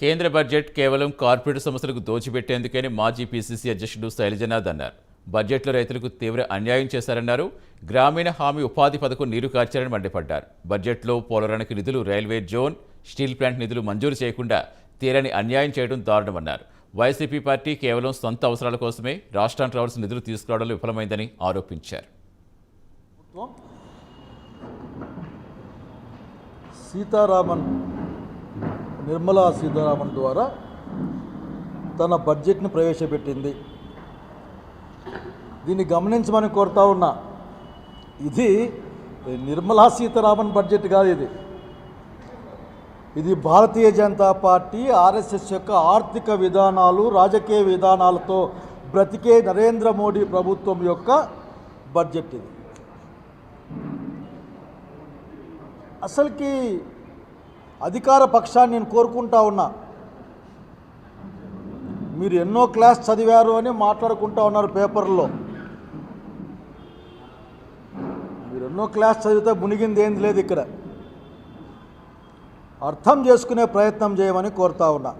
కేంద్ర బడ్జెట్ కేవలం కార్పొరేట్ సంస్థలకు దోచిపెట్టేందుకని మాజీ పీసీసీ అధ్యక్షుడు శైలజనాథ్ అన్నారు. బడ్జెట్లో రైతులకు తీవ్ర అన్యాయం చేశారన్నారు. గ్రామీణ హామీ ఉపాధి పథకం నీరు కార్చారని మండిపడ్డారు. బడ్జెట్లో పోలవరానికి నిధులు రైల్వే జోన్ స్టీల్ ప్లాంట్ నిధులు మంజూరు చేయకుండా తీరని అన్యాయం చేయడం దారుణమన్నారు. వైసీపీ పార్టీ కేవలం సొంత అవసరాల కోసమే రాష్ట్రానికి రావాల్సిన నిధులు తీసుకురావడంలో విఫలమైందని ఆరోపించారు. సీతారామన్ నిర్మలా సీతారామన్ ద్వారా తన బడ్జెట్ని ప్రవేశపెట్టింది. దీన్ని గమనించమని కోరుతా ఉన్నా. ఇది నిర్మలా సీతారామన్ బడ్జెట్ కాదు ఇది. ఇది భారతీయ జనతా పార్టీ ఆర్ఎస్ఎస్ యొక్క ఆర్థిక విధానాలు రాజకీయ విధానాలతో బ్రతికే నరేంద్ర మోడీ ప్రభుత్వం యొక్క బడ్జెట్ ఇది. అసలుకి అధికార పక్షాన్ని నేను కోరుకుంటా ఉన్నా. మీరు ఎన్నో క్లాస్ చదివారు అని మాట్లాడుకుంటా ఉన్నారు పేపర్లో. మీరు ఎన్నో క్లాస్ చదివితే మునిగింది ఏం లేదు ఇక్కడ. అర్థం చేసుకునే ప్రయత్నం చేయమని కోరుతా ఉన్నా.